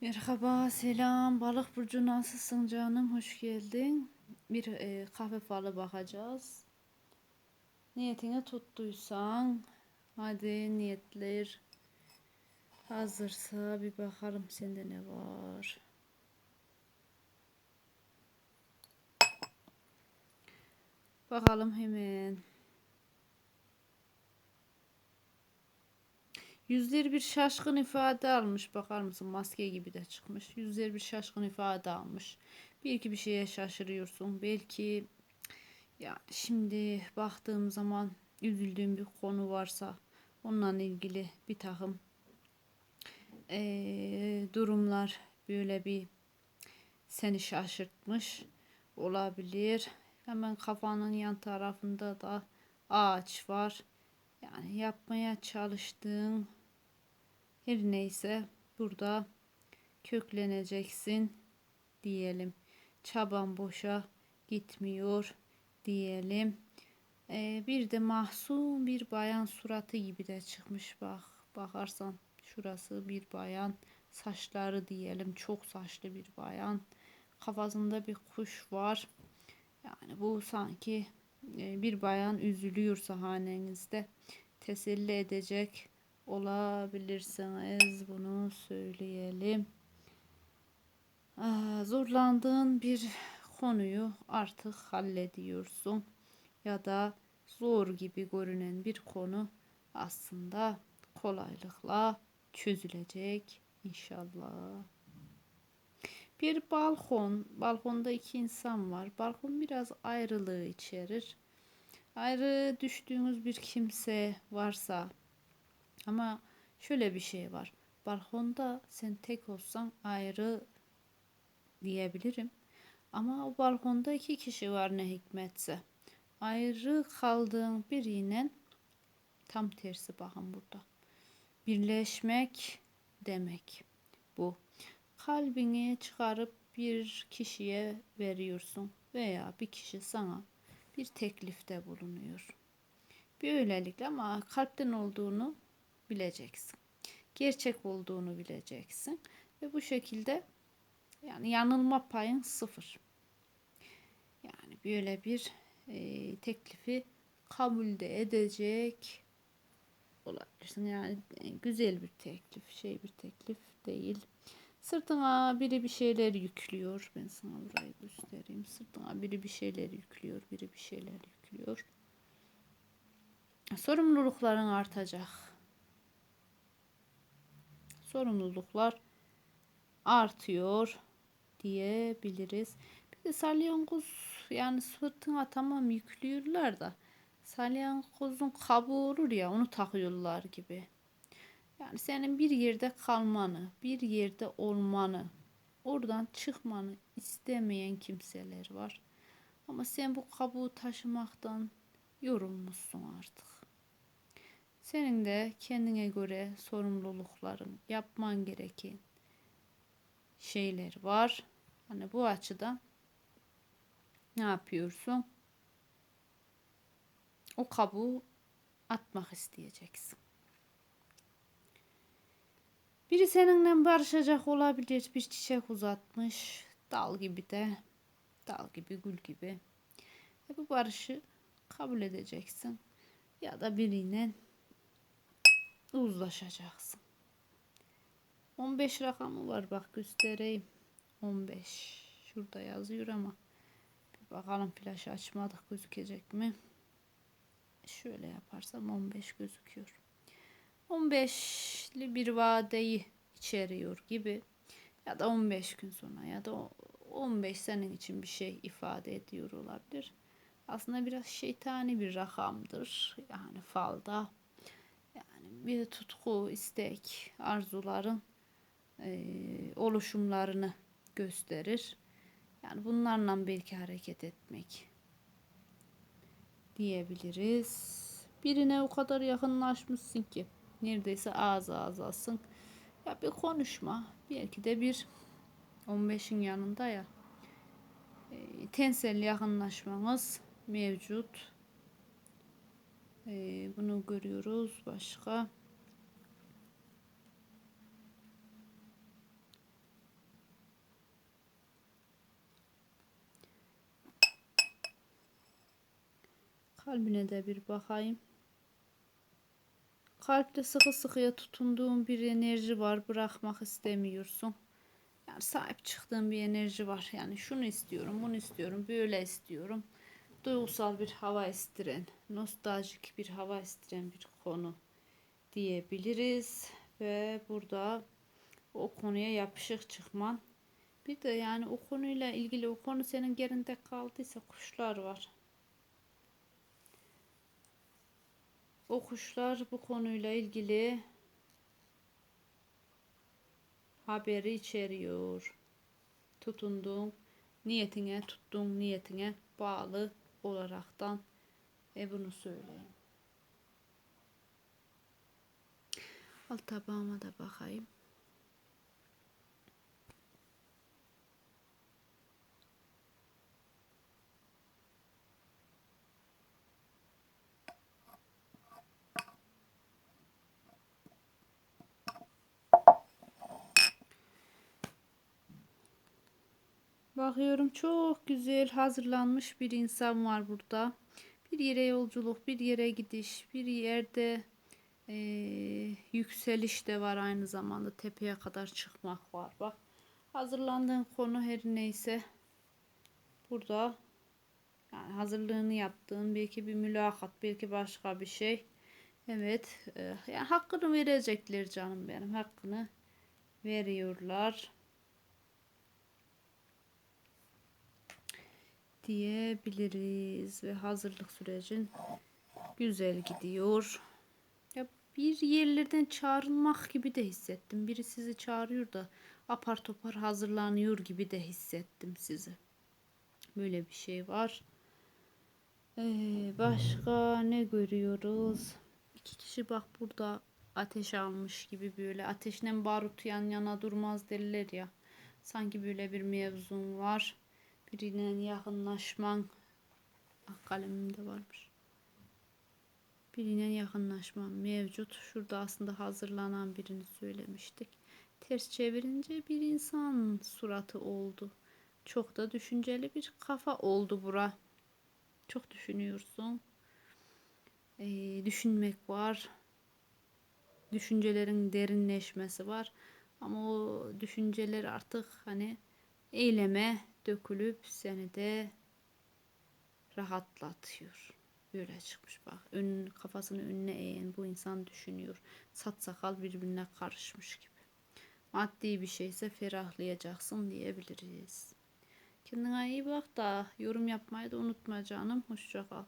Merhaba, selam. Balık burcu nasılsın canım? Hoş geldin. Bir e, kahve falı bakacağız. Niyetini tuttuysan, hadi niyetler hazırsa bir bakalım sende ne var. Bakalım hemen. Yüzleri bir şaşkın ifade almış. Bakar mısın? Maske gibi de çıkmış. Yüzleri bir şaşkın ifade almış. Belki bir şeye şaşırıyorsun. Belki yani şimdi baktığım zaman üzüldüğüm bir konu varsa onunla ilgili bir takım ee, durumlar böyle bir seni şaşırtmış olabilir. Hemen kafanın yan tarafında da ağaç var. Yani yapmaya çalıştığın her neyse burada kökleneceksin diyelim. Çaban boşa gitmiyor diyelim. Ee, bir de mahzun bir bayan suratı gibi de çıkmış bak. Bakarsan şurası bir bayan saçları diyelim çok saçlı bir bayan. Kafasında bir kuş var. Yani bu sanki e, bir bayan üzülüyorsa hanenizde teselli edecek olabilirsiniz. Bunu söyleyelim. Zorlandığın bir konuyu artık hallediyorsun ya da zor gibi görünen bir konu aslında kolaylıkla çözülecek inşallah. Bir balkon, balkonda iki insan var. Balkon biraz ayrılığı içerir. Ayrı düştüğünüz bir kimse varsa ama şöyle bir şey var. Balkonda sen tek olsan ayrı diyebilirim. Ama o balkonda iki kişi var ne hikmetse. Ayrı kaldığın biriyle tam tersi bakın burada. Birleşmek demek bu. Kalbini çıkarıp bir kişiye veriyorsun veya bir kişi sana bir teklifte bulunuyor. Böylelikle ama kalpten olduğunu bileceksin. Gerçek olduğunu bileceksin. Ve bu şekilde yani yanılma payın sıfır. Yani böyle bir e, teklifi kabul de edecek olabilirsin. Yani e, güzel bir teklif, şey bir teklif değil. Sırtına biri bir şeyler yüklüyor. Ben sana burayı göstereyim. Sırtına biri bir şeyler yüklüyor, biri bir şeyler yüklüyor. Sorumlulukların artacak sorumluluklar artıyor diyebiliriz. Bir de salyangoz yani sırtına tamam yüklüyorlar da salyangozun kabuğu olur ya onu takıyorlar gibi. Yani senin bir yerde kalmanı, bir yerde olmanı, oradan çıkmanı istemeyen kimseler var. Ama sen bu kabuğu taşımaktan yorulmuşsun artık. Senin de kendine göre sorumlulukların, yapman gereken şeyler var. Hani bu açıdan ne yapıyorsun? O kabuğu atmak isteyeceksin. Biri seninle barışacak olabilir. Bir çiçek uzatmış. Dal gibi de. Dal gibi, gül gibi. E bu barışı kabul edeceksin. Ya da birine uzlaşacaksın. 15 rakamı var bak göstereyim. 15. Şurada yazıyor ama bir bakalım flash açmadık gözükecek mi? Şöyle yaparsam 15 gözüküyor. 15'li bir vadeyi içeriyor gibi ya da 15 gün sonra ya da 15 senin için bir şey ifade ediyor olabilir. Aslında biraz şeytani bir rakamdır. Yani falda bir tutku, istek, arzuların e, oluşumlarını gösterir. Yani bunlarla belki hareket etmek diyebiliriz. Birine o kadar yakınlaşmışsın ki neredeyse ağız ağzasın. Ya bir konuşma, belki de bir 15'in yanında ya e, tensel yakınlaşmamız mevcut. Ee, bunu görüyoruz. Başka. Kalbine de bir bakayım. Kalpte sıkı sıkıya tutunduğun bir enerji var. Bırakmak istemiyorsun. Yani sahip çıktığın bir enerji var. Yani şunu istiyorum, bunu istiyorum, böyle istiyorum. Duygusal bir hava istiren, nostaljik bir hava istiren bir konu diyebiliriz. Ve burada o konuya yapışık çıkman. Bir de yani o konuyla ilgili o konu senin gerinde kaldıysa kuşlar var. O kuşlar bu konuyla ilgili haberi içeriyor. Tutunduğun niyetine, tuttuğun niyetine bağlı olaraktan e bunu söyleyeyim. Alt tabağıma da bakayım. Bakıyorum çok güzel hazırlanmış bir insan var burada. Bir yere yolculuk, bir yere gidiş, bir yerde eee, yükseliş de var aynı zamanda tepeye kadar çıkmak var. Bak hazırlandığın konu her neyse burada yani hazırlığını yaptığın belki bir mülakat, belki başka bir şey. Evet, eee, yani hakkını verecekler canım benim. Hakkını veriyorlar. Diyebiliriz ve hazırlık sürecin güzel gidiyor. Ya bir yerlerden çağrılmak gibi de hissettim. Biri sizi çağırıyor da apar topar hazırlanıyor gibi de hissettim sizi. Böyle bir şey var. Ee, başka ne görüyoruz? İki kişi bak burada ateş almış gibi böyle ateşle barut yan yana durmaz derler ya. Sanki böyle bir mevzun var birine yakınlaşman ah, kalemimde varmış. Birine yakınlaşman mevcut. Şurada aslında hazırlanan birini söylemiştik. Ters çevirince bir insan suratı oldu. Çok da düşünceli bir kafa oldu bura. Çok düşünüyorsun. Ee, düşünmek var. Düşüncelerin derinleşmesi var. Ama o düşünceler artık hani eyleme dökülüp seni de rahatlatıyor. Böyle çıkmış bak. Ön, kafasını önüne eğen bu insan düşünüyor. Sat sakal birbirine karışmış gibi. Maddi bir şeyse ferahlayacaksın diyebiliriz. Kendine iyi bak da yorum yapmayı da unutma canım. Hoşça kal.